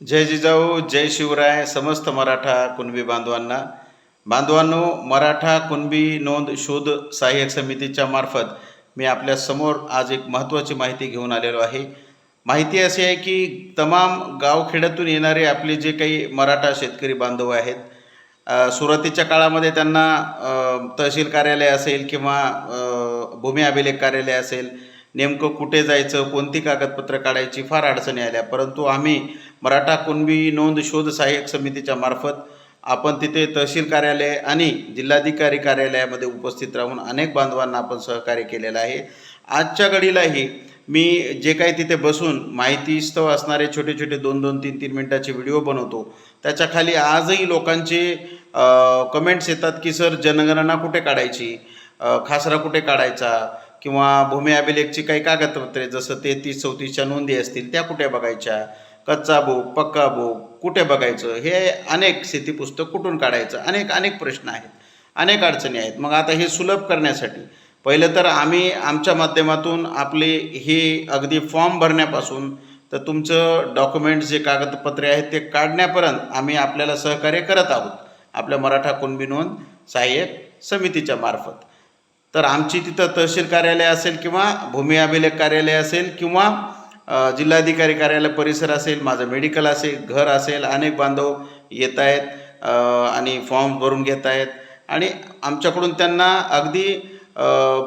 जय जिजाऊ जय शिवराय समस्त मराठा कुणबी बांधवांना. बांधवांनो मराठा कुणबी नोंद शोध सहाय्यक समितीच्या मार्फत मी आपल्यासमोर आज एक महत्त्वाची माहिती घेऊन आलेलो आहे. माहिती अशी आहे की तमाम गावखेड्यातून येणारे आपले जे काही मराठा शेतकरी बांधव आहेत सुरुवातीच्या काळामध्ये त्यांना तहसील कार्यालय असेल किंवा भूमी अभिलेख कार्यालय असेल नेमकं कुठे जायचं कोणती कागदपत्रं काढायची फार अडचणी आल्या. परंतु आम्ही मराठा कुणबी नोंद शोध सहाय्यक समितीच्या मार्फत आपण तिथे तहसील कार्यालय आणि जिल्हाधिकारी कार्यालयामध्ये उपस्थित राहून अनेक बांधवांना आपण सहकार्य केलेलं आहे. आजच्या घडीलाही मी जे काही तिथे बसून माहितीस्तव असणारे छोटे छोटे दोन दोन तीन तीन मिनटाचे व्हिडिओ बनवतो. त्याच्याखाली आजही लोकांचे कमेंट्स येतात की सर जनगणना कुठे काढायची? खासरा कुठे काढायचा? किंवा भूमी अभिलेखची काही कागदपत्रे जसं तेहतीस चौतीसच्या नोंदी असतील त्या कुठे बघायच्या? कच्चा बुक पक्का बुक कुठे बघायचं? हे अनेक शेतीपुस्तक कुठून काढायचं? अनेक अनेक प्रश्न आहेत. अनेक अडचणी आहेत. मग आता हे सुलभ करण्यासाठी पहिलं तर आम्ही आमच्या माध्यमातून आपले हे अगदी फॉर्म भरण्यापासून तर तुमचं डॉक्युमेंट जे कागदपत्रे आहेत ते काढण्यापर्यंत आम्ही आपल्याला सहकार्य करत आहोत. आपल्या मराठा कुणबी नोंद सहाय्यक समितीच्या मार्फत. तर आमची तिथं तहसील कार्यालय असेल किंवा भूमी अभिलेख कार्यालय असेल किंवा जिल्हाधिकारी कार्यालय परिसर असेल माझं मेडिकल असेल घर असेल अनेक बांधव येत आहेत आणि फॉर्म भरून घेत आहेत. आणि आमच्याकडून त्यांना अगदी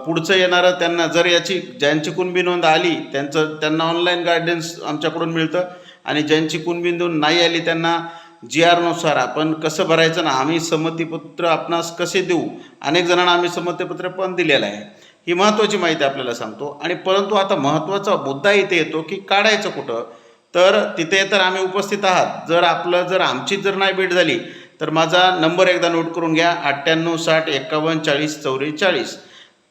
पुढचं येणारं त्यांना जर याची ज्यांची कुणबी नोंद आली त्यांचं त्यांना ऑनलाईन गायडन्स आमच्याकडून मिळतं. आणि ज्यांची कुणबी नोंद नाही आली त्यांना जी आरनुसार आपण कसं भरायचं ना आम्ही संमतीपत्र आपणास कसे देऊ? अनेक जणांना आम्ही संमतीपत्र पण दिलेलं आहे. ही महत्त्वाची माहिती आपल्याला सांगतो. आणि परंतु आता महत्त्वाचा मुद्दा इथे येतो की काढायचं कुठं? तर तिथे तर आम्ही उपस्थित आहात. जर आपलं जर आमची जर नाही भेट झाली तर माझा नंबर एकदा नोट करून घ्या. अठ्ठ्याण्णव साठ एकावन्न चाळीस चौवेचाळीस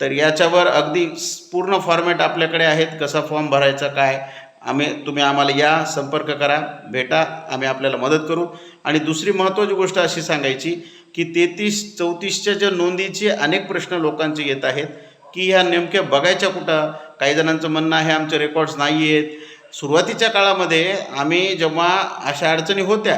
तर याच्यावर अगदी पूर्ण फॉर्मॅट आपल्याकडे आहेत. कसा फॉर्म भरायचा काय? आम्ही तुम्ही आम्हाला या संपर्क करा भेटा आम्ही आपल्याला मदत करू. आणि दुसरी महत्त्वाची गोष्ट अशी सांगायची की तेहतीस चौतीसच्या ज्या नोंदीचे अनेक प्रश्न लोकांचे येत आहेत की ह्या नेमक्या बघायच्या कुठं? काही जणांचं म्हणणं आहे आमचे रेकॉर्ड्स नाही आहेत. सुरुवातीच्या काळामध्ये आम्ही जेव्हा अशा अडचणी होत्या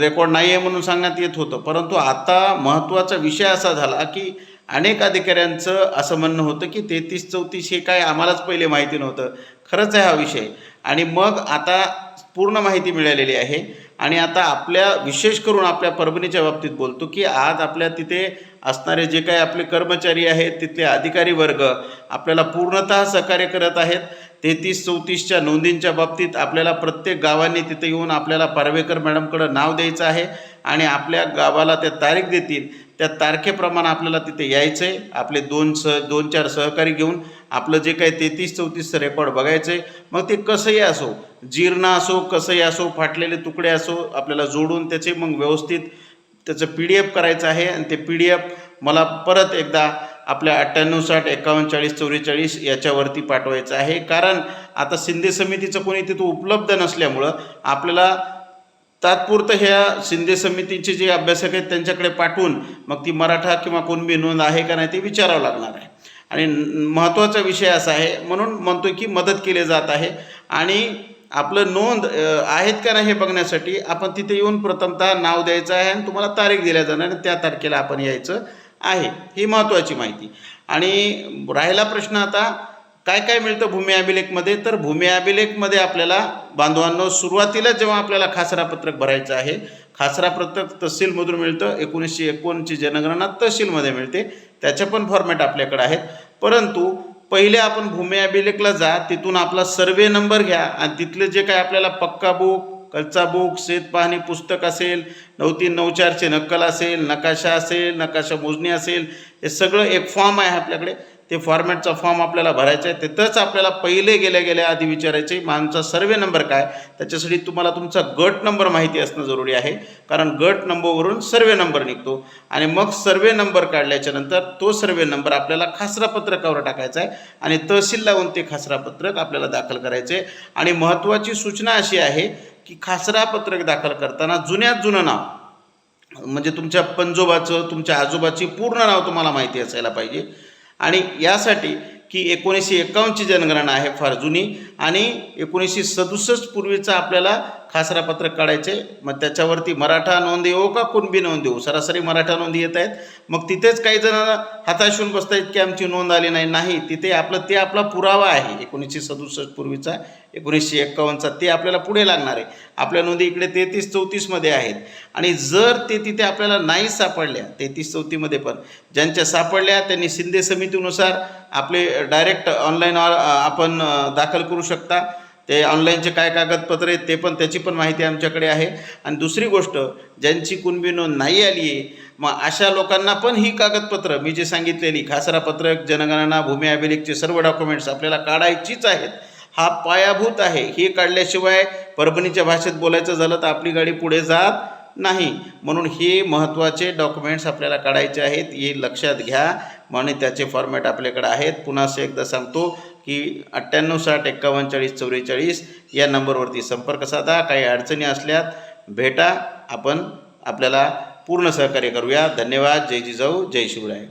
रेकॉर्ड नाही आहे म्हणून सांगण्यात येत होतं. परंतु आता महत्त्वाचा विषय असा झाला की अनेक अधिकाऱ्यांचं असं म्हणणं होतं की तेहतीस चौतीस हे काय आम्हालाच पहिले माहिती नव्हतं. खरंच आहे हा विषय. आणि मग आता पूर्ण माहिती मिळालेली आहे. आणि आता आपल्या विशेष करून आपल्या परभणीच्या बाबतीत बोलतो की आज आपल्या तिथे असणारे जे काही आपले कर्मचारी आहेत तिथले अधिकारी वर्ग आपल्याला पूर्णतः सहकार्य करत आहेत. तेहतीस चौतीसच्या नोंदींच्या बाबतीत आपल्याला प्रत्येक गावांनी तिथे येऊन आपल्याला पारवेकर मॅडमकडं नाव द्यायचं आहे. आणि आपल्या गावाला त्या तारीख देतील. त्या तारखेप्रमाणे आपल्याला तिथे यायचं आहे आपले दोन सह दोन चार सहकारी घेऊन आपलं जे काही तेहतीस चौतीसचं रेकॉर्ड बघायचं आहे मग ते कसंही असो जीर्ण असो कसंही असो फाटलेले तुकडे असो आपल्याला जोडून त्याचे मग व्यवस्थित त्याचं पी डी एफ करायचं आहे आणि ते पी डी एफ मला परत एकदा आपल्या अठ्ठ्याण्णव साठ एकावन्न चाळीस चौवेचाळीस याच्यावरती पाठवायचं आहे. कारण आता शिंदे समितीचं कोणी तिथं उपलब्ध नसल्यामुळं आपल्याला तात्पुरतं ह्या शिंदे समितीचे जे अभ्यासक आहेत त्यांच्याकडे पाठवून मग ती मराठा किंवा कुणबी नोंद आहे का नाही ते विचारावं लागणार आहे. आणि महत्त्वाचा विषय असा आहे म्हणून म्हणतो की मदत केली जात आहे. आणि आपलं नोंद आहेत का नाही हे बघण्यासाठी आपण तिथे येऊन प्रथमतः नाव द्यायचं आहे आणि तुम्हाला तारीख दिल्या जाणार आणि त्या तारखेला आपण यायचं आहे. ही महत्त्वाची माहिती. आणि राहिला प्रश्न आता काय काय मिळतं भूमी अभिलेखमध्ये? तर भूमी अभिलेखमध्ये आपल्याला बांधवांनो सुरुवातीला जेव्हा आपल्याला खासरा पत्रक भरायचं आहे खासरा पत्रक तहसीलमधून मिळतं एकोणीसशे एकोणची जनगणना तहसीलमध्ये मिळते. त्याचे पण फॉर्मॅट आपल्याकडे आहेत. परंतु पहिले आपण भूमी अभिलेखला जा तिथून आपला सर्वे नंबर घ्या आणि तिथले जे काय आपल्याला पक्का बुक कच्चा बुक शेत पाहणी पुस्तक असेल नऊ तीन नऊ चारचे नक्कल असेल नकाशा असेल नकाशा मोजणी असेल हे सगळं एक फॉर्म आहे आपल्याकडे. ते फॉर्मॅटचा फॉर्म आपल्याला भरायचा आहे तिथंच आपल्याला पहिले गेल्या गेल्या आधी विचारायचे माणसा सर्वे नंबर काय त्याच्यासाठी तुम्हाला तुमचा गट नंबर माहिती असणं जरुरी आहे. कारण गट नंबरवरून सर्वे नंबर निघतो. आणि मग सर्वे नंबर काढल्याच्या नंतर तो सर्वे नंबर आपल्याला खासरा पत्रकावर टाकायचा आहे आणि तहसील लावून ते खासरा पत्रक आपल्याला दाखल करायचे आहे. आणि महत्त्वाची सूचना अशी आहे की खासरा पत्रक दाखल करताना जुन्यात जुनं नाव म्हणजे तुमच्या पंजोबाचं तुमच्या आजोबाची पूर्ण नाव तुम्हाला माहिती असायला पाहिजे. आणि यासाठी की एकोणीसशे एकावन्नची जनगणना आहे फार जुनी आणि एकोणीसशे सदुसष्ट पूर्वीचा आपल्याला खासरापत्रक काढायचे मग त्याच्यावरती मराठा नोंद येऊ हो का कुणबी नोंद येऊ हो? सरासरी मराठा नोंदी येत आहेत. मग तिथेच काही जण हाताश होऊन बसत आहेत की आमची नोंद आली नाही. नाही तिथे आपलं ते आपला पुरावा आहे. एकोणीसशे सदुसष्ट पूर्वीचा एकोणीसशे एक्कावन्नचा ते आपल्याला पुढे लागणार आहे. आपल्या नोंदी इकडे तेहतीस चौतीसमध्ये आहेत. आणि जर ते तिथे आपल्याला नाही सापडल्या तेहतीस चौतीमध्ये पण ज्यांच्या सापडल्या त्यांनी शिंदे समितीनुसार आपले डायरेक्ट ऑनलाईन आपण दाखल करू शकता. ते ऑनलाईनचे काय कागदपत्र आहेत ते पण त्याची पण माहिती आमच्याकडे आहे. आणि दुसरी गोष्ट ज्यांची कुणबी नोंद नाही आली आहे मग अशा लोकांना पण ही कागदपत्र मी जे सांगितलेली खासरा पत्रक जनगणना भूमी अभिलेखचे सर्व डॉक्युमेंट्स आपल्याला काढायचीच आहेत. हा पायाभूत आहे. हे काढल्याशिवाय परभणीच्या भाषेत बोलायचं झालं तर आपली गाडी पुढे जात नाही. म्हणून हे महत्त्वाचे डॉक्युमेंट्स आपल्याला काढायचे आहेत हे लक्षात घ्या. म्हणून त्याचे फॉर्मॅट आपल्याकडे आहेत. पुन्हा असं एकदा सांगतो की अठ्ठ्याण्णव साठ एक्कावन्न चाळीस चौवेचाळीस या नंबरवरती संपर्क साधा. काही अडचणी असल्यात भेटा. आपण आपल्याला पूर्ण सहकार्य करूया. धन्यवाद. जय जिजाऊ. जय शिवराय.